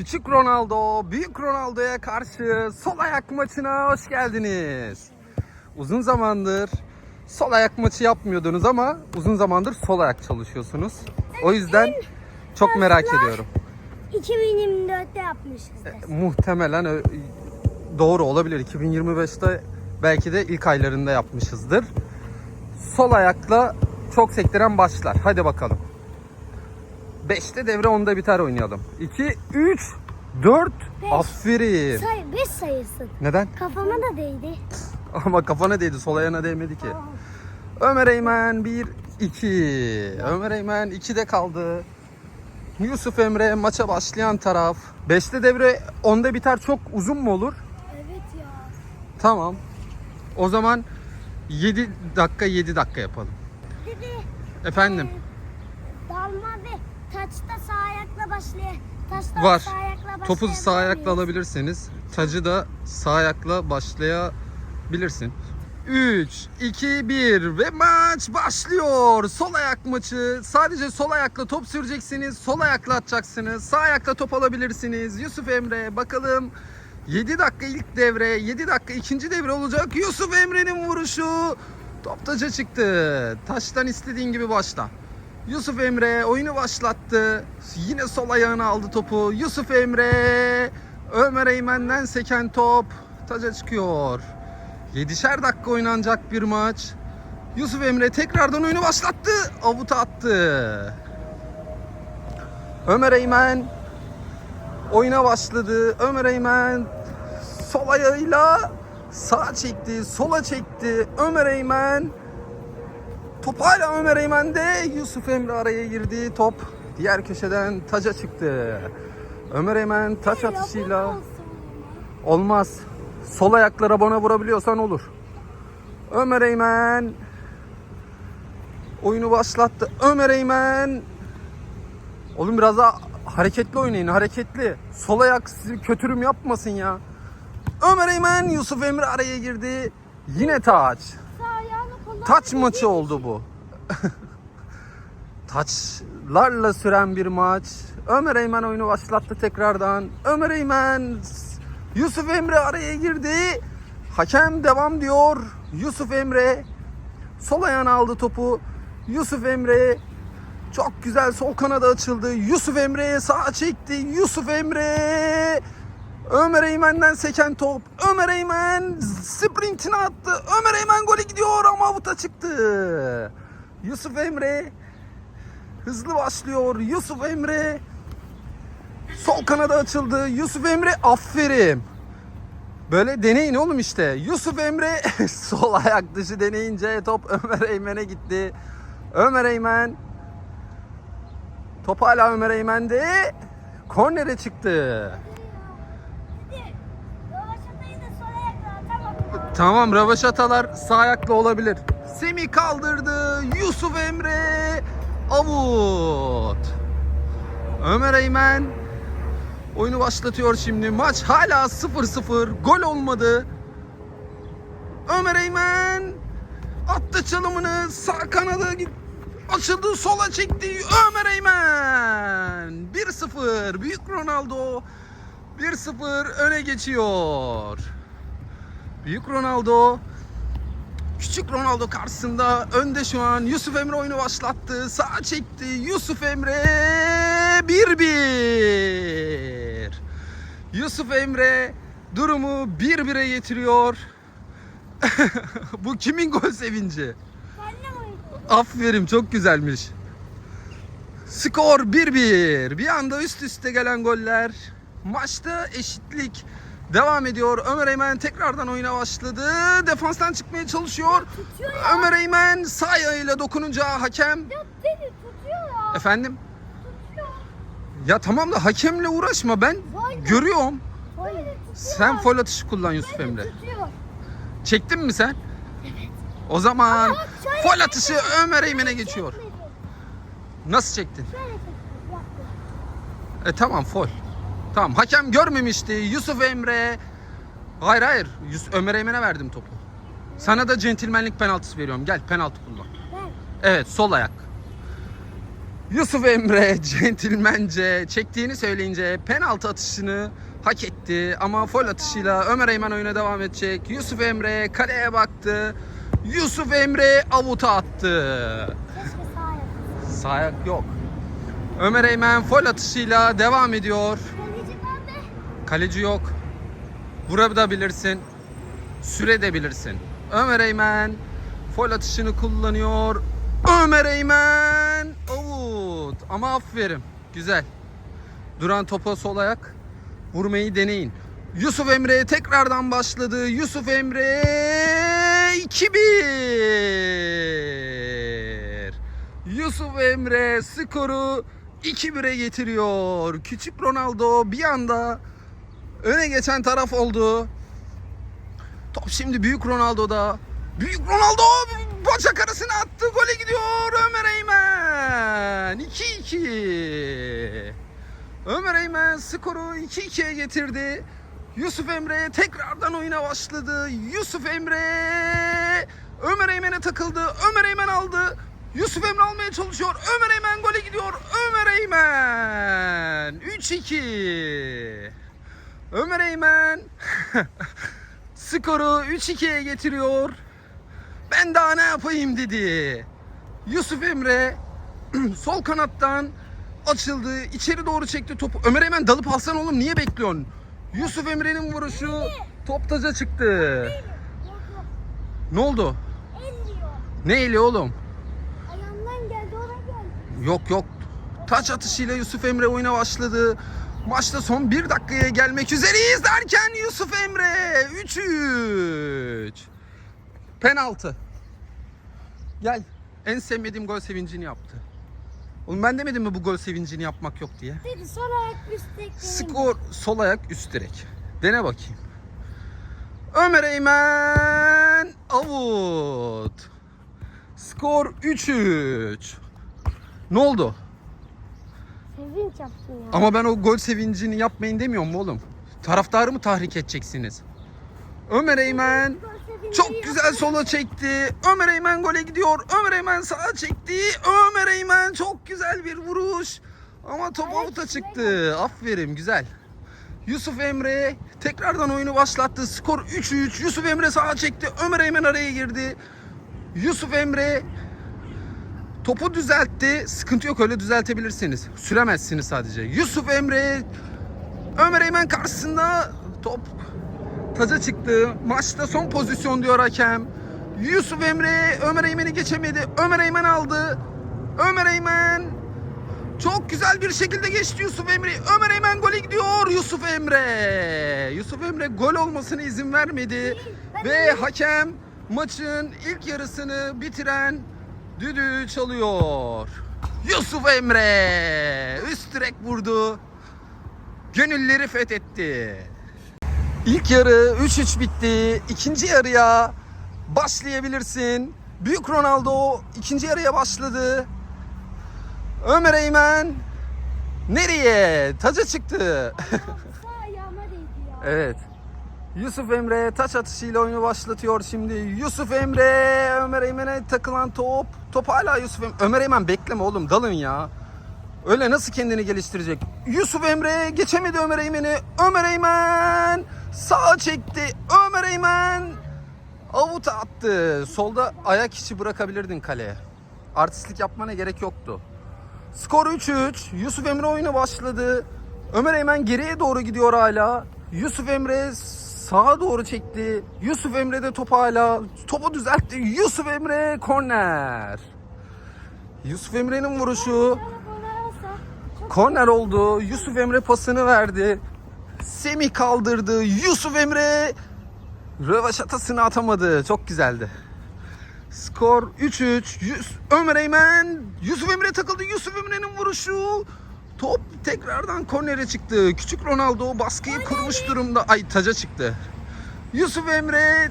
Küçük Ronaldo, büyük Ronaldo'ya karşı sol ayak maçına hoş geldiniz. Uzun zamandır sol ayak maçı yapmıyordunuz ama uzun zamandır sol ayak çalışıyorsunuz. O yüzden çok merak ediyorum. 2024'te yapmışızdır. Muhtemelen ö- doğru olabilir. 2025'te belki de ilk aylarında yapmışızdır. Sol ayakla çok sektiren başlar. Hadi bakalım. 5'te devre 10'da biter oynayalım. 2, 3, 4. Beş. Aferin. Say, 5 sayısın. Neden? Kafama da değdi. Ama kafana değdi. Sol ayağına değmedi ki. Ömer Eymen 1, 2. Ömer Eymen 2'de kaldı. Yusuf Emre maça başlayan taraf. 5'te devre 10'da biter çok uzun mu olur? Evet ya. Tamam. O zaman 7 dakika 7 dakika yapalım. Dedi Efendim dalma ve taçta başlaya. Taçta var. sağ ayakla Topu sağ ayakla miyiz? alabilirseniz tacı da sağ ayakla başlayabilirsin. 3, 2, 1 ve maç başlıyor. Sol ayak maçı. Sadece sol ayakla top süreceksiniz. Sol ayakla atacaksınız. Sağ ayakla top alabilirsiniz. Yusuf Emre bakalım. 7 dakika ilk devre, 7 dakika ikinci devre olacak. Yusuf Emre'nin vuruşu. Top taca çıktı. Taştan istediğin gibi başla. Yusuf Emre oyunu başlattı. Yine sol ayağına aldı topu. Yusuf Emre. Ömer Eymen'den seken top. Taca çıkıyor. 7'şer dakika oynanacak bir maç. Yusuf Emre tekrardan oyunu başlattı. Avuta attı. Ömer Eymen oyuna başladı. Ömer Eymen sol ayağıyla sağa çekti, sola çekti. Ömer Eymen Top hala Ömer Eymen'de. Yusuf Emre araya girdi. Top diğer köşeden taca çıktı. Ömer Eymen taç atışıyla olmaz. Sol ayaklara bana vurabiliyorsan olur. Ömer Eymen oyunu başlattı. Ömer Eymen Oğlum biraz daha hareketli oynayın, hareketli. Sol ayak sizi kötürüm yapmasın ya. Ömer Eymen Yusuf Emre araya girdi. Yine taç. Sağ. Taç maçı oldu bu. Taçlarla süren bir maç. Ömer Eymen oyunu başlattı tekrardan. Ömer Eymen Yusuf Emre araya girdi. Hakem devam diyor. Yusuf Emre sol ayağına aldı topu. Yusuf Emre çok güzel sol kanada açıldı. Yusuf Emre'ye sağa çekti. Yusuf Emre Ömer Eymen'den seken top. Ömer Eymen sprintini attı. Ömer Eymen golü gidiyor ama avuta çıktı. Yusuf Emre hızlı başlıyor. Yusuf Emre sol kanada açıldı. Yusuf Emre aferin. Böyle deneyin oğlum işte. Yusuf Emre sol ayak dışı deneyince top Ömer Eymen'e gitti. Ömer Eymen top hala Ömer Eymen'de. Kornere çıktı. Dedi. Rövaşatayı da sol ayakla atamadım. Tamam rövaşatalar sağ ayakla olabilir. Semih kaldırdı. Yusuf Emre avut. Ömer Eymen oyunu başlatıyor şimdi. Maç hala 0-0. Gol olmadı. Ömer Eymen attı çalımını sağ kanada git. Açıldı sola çekti. Ömer Eymen 1-0. Büyük Ronaldo 1-0 öne geçiyor. Büyük Ronaldo Küçük Ronaldo karşısında önde şu an. Yusuf Emre oyunu başlattı. Sağa çekti. Yusuf Emre 1-1. Yusuf Emre durumu 1-1'e getiriyor. Bu kimin gol sevinci? Aferin çok güzelmiş. Skor 1-1. Bir anda üst üste gelen goller. Maçta eşitlik devam ediyor. Ömer Eymen tekrardan oyuna başladı. Defanstan çıkmaya çalışıyor. Ya. Ömer Eymen sağ ayağıyla dokununca hakem. Ya dedi tutuyor ya. Efendim? Tutuyor. Ya tamam da hakemle uğraşma ben Vay görüyorum. Tutuyor. Sen fol atışı kullan Yusuf Emre. Tutuyor. Çektin mi sen? O zaman fol atışı Ömer Eymen'e geçiyor. Çekmedi. Nasıl çektin? Şöyle çekti. Yaptı. E tamam fol. Tamam hakem görmemişti. Yusuf Emre. Hayır hayır. Yus Ömer Eymen'e verdim topu. Sana da centilmenlik penaltısı veriyorum. Gel penaltı kullan. Evet sol ayak. Yusuf Emre centilmence çektiğini söyleyince penaltı atışını hak etti. Ama fol atışıyla Ömer Eymen oyuna devam edecek. Yusuf Emre kaleye baktı. Yusuf Emre avuta attı. Keşke sağ ayak. Sağ ayak yok. Ömer Eymen fol atışıyla devam ediyor. Kaleci yok. Vurabilirsin. Sürebilirsin. Ömer Eymen fol atışını kullanıyor. Ömer Eymen avut. Ama aferin. Güzel. Duran topa sol ayak. Vurmayı deneyin. Yusuf Emre tekrardan başladı. Yusuf Emre 2-1. Yusuf Emre skoru 2-1'e getiriyor. Küçük Ronaldo bir anda öne geçen taraf oldu. Top şimdi Büyük Ronaldo'da. Büyük Ronaldo bacak arasına attı. Gole gidiyor Ömer Eymen. 2-2. Ömer Eymen skoru 2-2'ye getirdi. Yusuf Emre tekrardan oyuna başladı. Yusuf Emre Ömer Eymen'e takıldı. Ömer Eymen aldı. Yusuf Emre almaya çalışıyor. Ömer Eymen gole gidiyor. Ömer Eymen 3-2. Ömer Eymen skoru 3-2'ye getiriyor. Ben daha ne yapayım dedi. Yusuf Emre sol kanattan açıldı. içeri doğru çekti topu. Ömer Eymen dalıp alsan oğlum niye bekliyorsun? Yusuf Emre'nin vuruşu top taca çıktı. Ne oldu? Ne eli oğlum? Ayağımdan geldi ona geldi. Yok yok. Taç atışıyla Yusuf Emre oyuna başladı. Maçta son bir dakikaya gelmek üzereyiz derken Yusuf Emre 3-3. Penaltı. Gel. En sevmediğim gol sevincini yaptı. Oğlum ben demedim mi bu gol sevincini yapmak yok diye. Dedi sol ayak üst tek Skor sol ayak üst direk. Dene bakayım. Ömer Eymen avut. Skor 3-3. Ne oldu? Sevinç yaptın ya. Ama ben o gol sevincini yapmayın demiyorum oğlum? Taraftarı mı tahrik edeceksiniz? Ömer Eymen çok güzel sola çekti. Ömer Eymen gole gidiyor. Ömer Eymen sağa çekti. Ömer Eymen çok güzel bir vuruş. Ama top avuta çıktı. Aferin güzel. Yusuf Emre tekrardan oyunu başlattı. Skor 3-3. Yusuf Emre sağa çekti. Ömer Eymen araya girdi. Yusuf Emre topu düzeltti. Sıkıntı yok öyle düzeltebilirsiniz. Süremezsiniz sadece. Yusuf Emre Ömer Eymen karşısında top taca çıktı. Maçta son pozisyon diyor hakem. Yusuf Emre Ömer Eymen'i geçemedi. Ömer Eymen aldı. Ömer Eymen çok güzel bir şekilde geçti Yusuf Emre. Ömer Eymen gole gidiyor Yusuf Emre. Yusuf Emre gol olmasına izin vermedi. Ve hakem maçın ilk yarısını bitiren düdüğü çalıyor. Yusuf Emre üst direk vurdu. Gönülleri fethetti. İlk yarı 3-3 bitti. İkinci yarıya başlayabilirsin. Büyük Ronaldo ikinci yarıya başladı. Ömer Eymen nereye? Taca çıktı. Evet. Yusuf Emre taç atışıyla oyunu başlatıyor şimdi. Yusuf Emre, Ömer Eymen'e takılan top. Top hala Yusuf Emre. Ömer Eymen bekleme oğlum dalın ya. Öyle nasıl kendini geliştirecek? Yusuf Emre geçemedi Ömer Eymen'i. Ömer Eymen sağa çekti. Ömer Eymen avuta attı. Solda ayak içi bırakabilirdin kaleye. Artistlik yapmana gerek yoktu. Skor 3-3. Yusuf Emre oyuna başladı. Ömer Eymen geriye doğru gidiyor hala. Yusuf Emre sağa doğru çekti. Yusuf Emre de topu hala topu düzeltti. Yusuf Emre korner. Yusuf Emre'nin vuruşu korner oldu. Yusuf Emre pasını verdi. Semih kaldırdı. Yusuf Emre rövaşatasını atamadı. Çok güzeldi. Skor 3-3. Yus- Ömer Eymen. Yusuf Emre takıldı. Yusuf Emre'nin vuruşu. Top tekrardan kornere çıktı. Küçük Ronaldo baskıyı kurmuş durumda. Ay taca çıktı. Yusuf Emre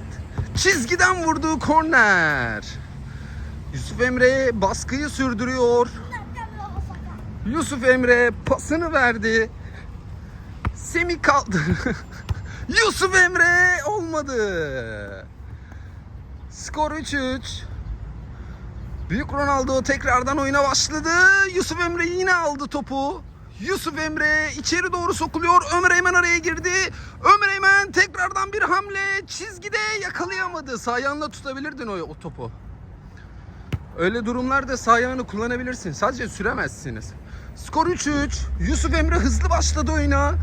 çizgiden vurdu korner. Yusuf Emre baskıyı sürdürüyor. Yusuf Emre pasını verdi. Semih kaldı. Yusuf Emre olmadı. Skor 3-3. Büyük Ronaldo tekrardan oyuna başladı. Yusuf Emre yine aldı topu. Yusuf Emre içeri doğru sokuluyor. Ömer Eymen araya girdi. Ömer Eymen tekrardan bir hamle. Çizgide yakalayamadı. Sağ ayağınla tutabilirdin o, o topu. Öyle durumlarda sağ ayağını kullanabilirsin. Sadece süremezsiniz. Skor 3-3. Yusuf Emre hızlı başladı oyuna.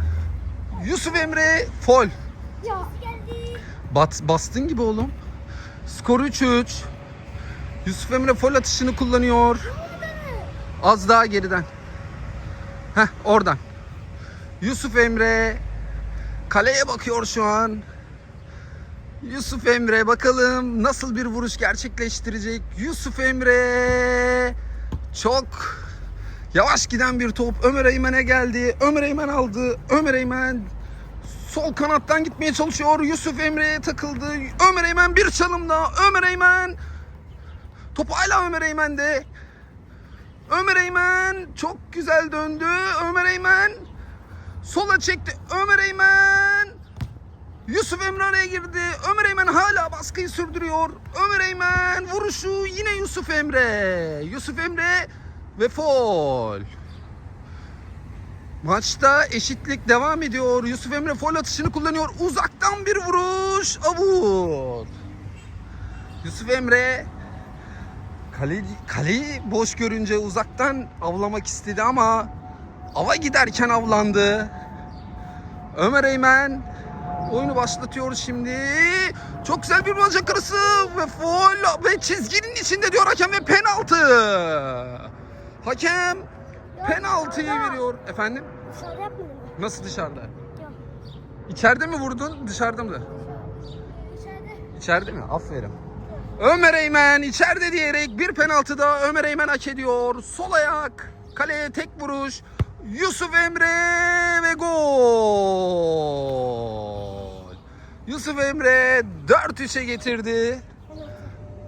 Yusuf Emre fol. Ya. Bat, bastın gibi oğlum. Skor 3-3. Yusuf Emre fol atışını kullanıyor. Az daha geriden. Heh oradan. Yusuf Emre kaleye bakıyor şu an. Yusuf Emre bakalım nasıl bir vuruş gerçekleştirecek. Yusuf Emre çok yavaş giden bir top Ömer Eymen'e geldi. Ömer Eymen aldı. Ömer Eymen sol kanattan gitmeye çalışıyor. Yusuf Emre'ye takıldı. Ömer Eymen bir çalım daha. Ömer Eymen Top hala Ömer Eymen'de. Ömer Eymen çok güzel döndü. Ömer Eymen sola çekti. Ömer Eymen Yusuf Emre araya girdi. Ömer Eymen hala baskıyı sürdürüyor. Ömer Eymen vuruşu yine Yusuf Emre. Yusuf Emre ve fol. Maçta eşitlik devam ediyor. Yusuf Emre fol atışını kullanıyor. Uzaktan bir vuruş. Avut. Yusuf Emre Kale, kaleyi boş görünce uzaktan avlamak istedi ama ava giderken avlandı. Ömer Eymen oyunu başlatıyor şimdi. Çok güzel bir bacak arası ve foul ve çizginin içinde diyor hakem ve penaltı. Hakem penaltıyı veriyor. Efendim? Dışarı yapmadın mı? Nasıl dışarıda? Yok. İçeride mi vurdun dışarıda mı? İçeride. İçeride mi? Aferin. Ömer Eymen içeride diyerek bir penaltı da Ömer Eymen hak ediyor. Sol ayak. Kaleye tek vuruş. Yusuf Emre ve gol. Yusuf Emre 4-3'e getirdi.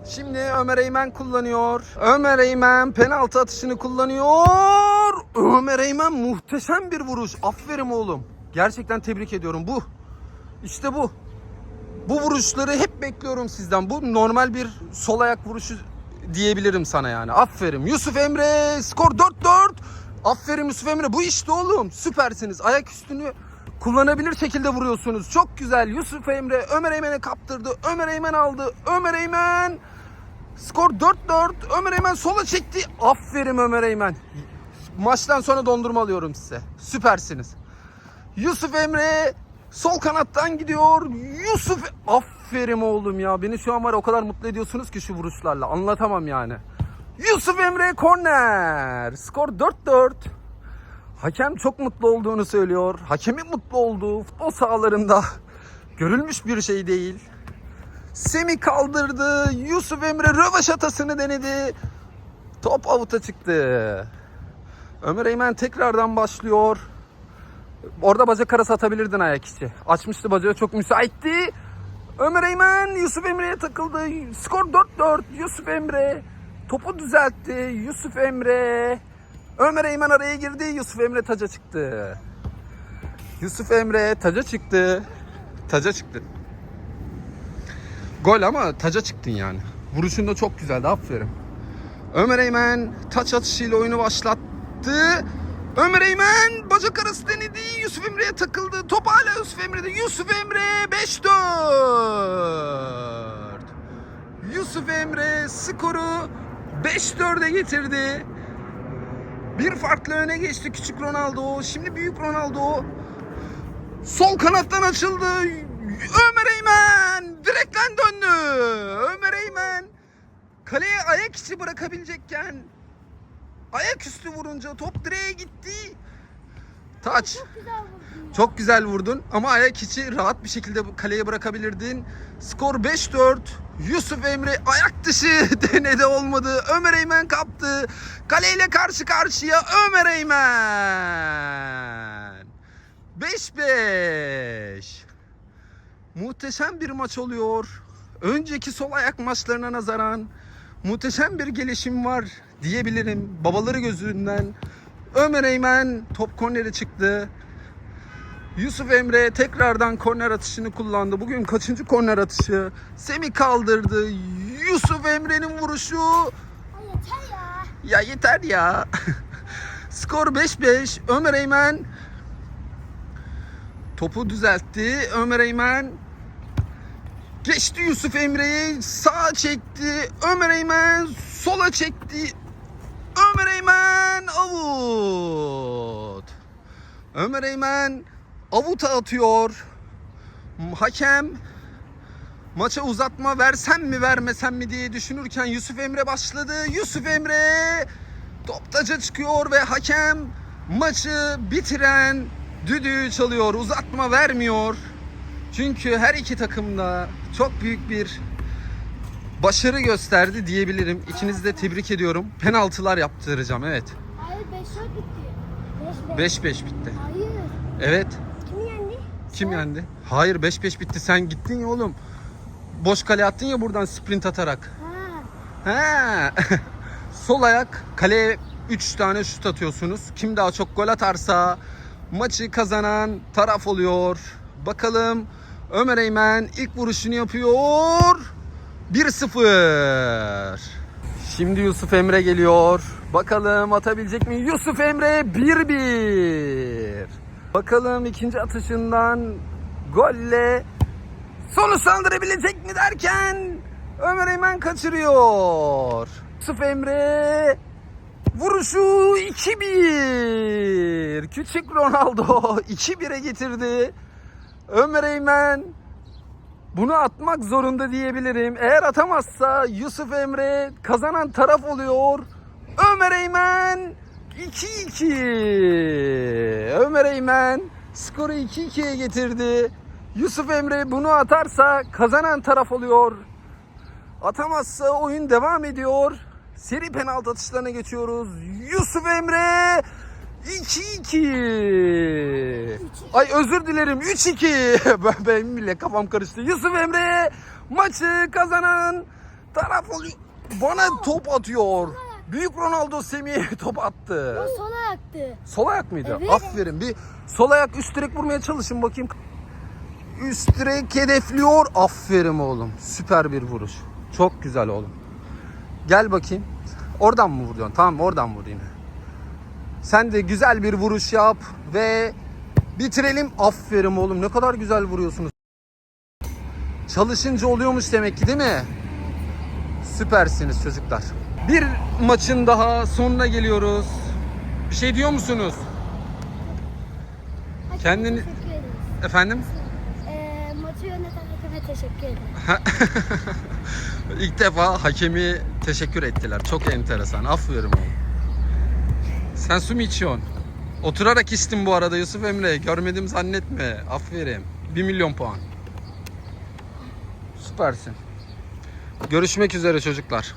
Şimdi Ömer Eymen kullanıyor. Ömer Eymen penaltı atışını kullanıyor. Ömer Eymen muhteşem bir vuruş. Aferin oğlum. Gerçekten tebrik ediyorum. Bu. İşte bu. Bu vuruşları hep bekliyorum sizden. Bu normal bir sol ayak vuruşu diyebilirim sana yani. Aferin. Yusuf Emre skor 4-4. Aferin Yusuf Emre. Bu işte oğlum. Süpersiniz. Ayak üstünü kullanabilir şekilde vuruyorsunuz. Çok güzel. Yusuf Emre Ömer Eymen'e kaptırdı. Ömer Eymen aldı. Ömer Eymen skor 4-4. Ömer Eymen sola çekti. Aferin Ömer Eymen. Maçtan sonra dondurma alıyorum size. Süpersiniz. Yusuf Emre sol kanattan gidiyor. Yusuf aferin oğlum ya. Beni şu an var o kadar mutlu ediyorsunuz ki şu vuruşlarla. Anlatamam yani. Yusuf Emre korner. Skor 4-4. Hakem çok mutlu olduğunu söylüyor. Hakemin mutlu olduğu futbol sahalarında görülmüş bir şey değil. Semi kaldırdı. Yusuf Emre rövaşatasını denedi. Top avuta çıktı. Ömer Eymen tekrardan başlıyor. Orada bacak arası atabilirdin ayak içi. Açmıştı bacağı çok müsaitti. Ömer Eymen Yusuf Emre'ye takıldı. Skor 4-4. Yusuf Emre topu düzeltti. Yusuf Emre. Ömer Eymen araya girdi. Yusuf Emre taca çıktı. Yusuf Emre taca çıktı. Taca çıktı. Gol ama taca çıktın yani. Vuruşun da çok güzeldi. Aferin. Ömer Eymen taç atışıyla oyunu başlattı. Ömer Eymen bacak arası denedi. Yusuf Emre'ye takıldı. Top hala Yusuf Emre'de. Yusuf Emre 5-4. Yusuf Emre skoru 5-4'e getirdi. Bir farklı öne geçti küçük Ronaldo. Şimdi büyük Ronaldo. Sol kanattan açıldı. Ömer Eymen direkten döndü. Ömer Eymen kaleye ayak içi bırakabilecekken ayaküstü vurunca top direğe gitti. Taç. Çok güzel vurdun. Çok güzel vurdun ama ayak içi rahat bir şekilde kaleye bırakabilirdin. Skor 5-4. Yusuf Emre ayak dışı denedi olmadı. Ömer Eymen kaptı. Kaleyle karşı karşıya Ömer Eymen. 5-5. Muhteşem bir maç oluyor. Önceki sol ayak maçlarına nazaran muhteşem bir gelişim var diyebilirim. Babaları gözünden. Ömer Eymen top kornere çıktı. Yusuf Emre tekrardan korner atışını kullandı. Bugün kaçıncı korner atışı? Semi kaldırdı. Yusuf Emre'nin vuruşu yeter ya. Ya yeter ya. Skor 5-5. Ömer Eymen topu düzeltti. Ömer Eymen geçti Yusuf Emre'yi sağa çekti. Ömer Eymen sola çekti. Ömer Eymen avut. Ömer Eymen avuta atıyor. Hakem maça uzatma versem mi vermesem mi diye düşünürken Yusuf Emre başladı. Yusuf Emre top taca çıkıyor ve hakem maçı bitiren düdüğü çalıyor. Uzatma vermiyor. Çünkü her iki takım da çok büyük bir başarı gösterdi diyebilirim. İkinizi de tebrik ediyorum. Penaltılar yaptıracağım evet. Hayır 5 bitti. 5 5-5 bitti. Hayır. Evet. Kim yendi? Kim yendi? Hayır 5-5 bitti. Sen gittin ya oğlum. Boş kale attın ya buradan sprint atarak. Ha. He. Sol ayak kaleye 3 tane şut atıyorsunuz. Kim daha çok gol atarsa maçı kazanan taraf oluyor. Bakalım Ömer Eymen ilk vuruşunu yapıyor. 1-0. Şimdi Yusuf Emre geliyor. Bakalım atabilecek mi? Yusuf Emre 1-1. Bakalım ikinci atışından golle sonuçlandırabilecek mi derken Ömer Eymen kaçırıyor. Yusuf Emre vuruşu 2-1. Küçük Ronaldo 2-1'e getirdi. Ömer Eymen bunu atmak zorunda diyebilirim. Eğer atamazsa Yusuf Emre kazanan taraf oluyor. Ömer Eymen 2-2. Ömer Eymen skoru 2-2'ye getirdi. Yusuf Emre bunu atarsa kazanan taraf oluyor. Atamazsa oyun devam ediyor. Seri penaltı atışlarına geçiyoruz. Yusuf Emre 2-2. Ay özür dilerim 3-2. Ben- Benim bile kafam karıştı. Yusuf Emre maçı kazanan taraf. Bana top atıyor. Büyük Ronaldo Semih'e top attı. O sol ayaktı. Sol ayak mıydı? Evet. Aferin. Bir sol ayak üst direk vurmaya çalışın bakayım. Üst direk hedefliyor. Aferin oğlum. Süper bir vuruş. Çok güzel oğlum. Gel bakayım. Oradan mı vuruyorsun? Tamam oradan vur yine. Sen de güzel bir vuruş yap ve bitirelim. Aferin oğlum. Ne kadar güzel vuruyorsunuz. Çalışınca oluyormuş demek ki değil mi? Süpersiniz çocuklar. Bir maçın daha sonuna geliyoruz. Bir şey diyor musunuz? Hakeme Kendini- Teşekkür ederiz. Efendim? Ee, maçı yöneten hakeme teşekkür ederim. İlk defa hakemi teşekkür ettiler. Çok enteresan. Aferin oğlum. Sen su mu içiyorsun? Oturarak içtim bu arada Yusuf Emre. Görmedim zannetme. Aferin. 1 milyon puan. Süpersin. Görüşmek üzere çocuklar.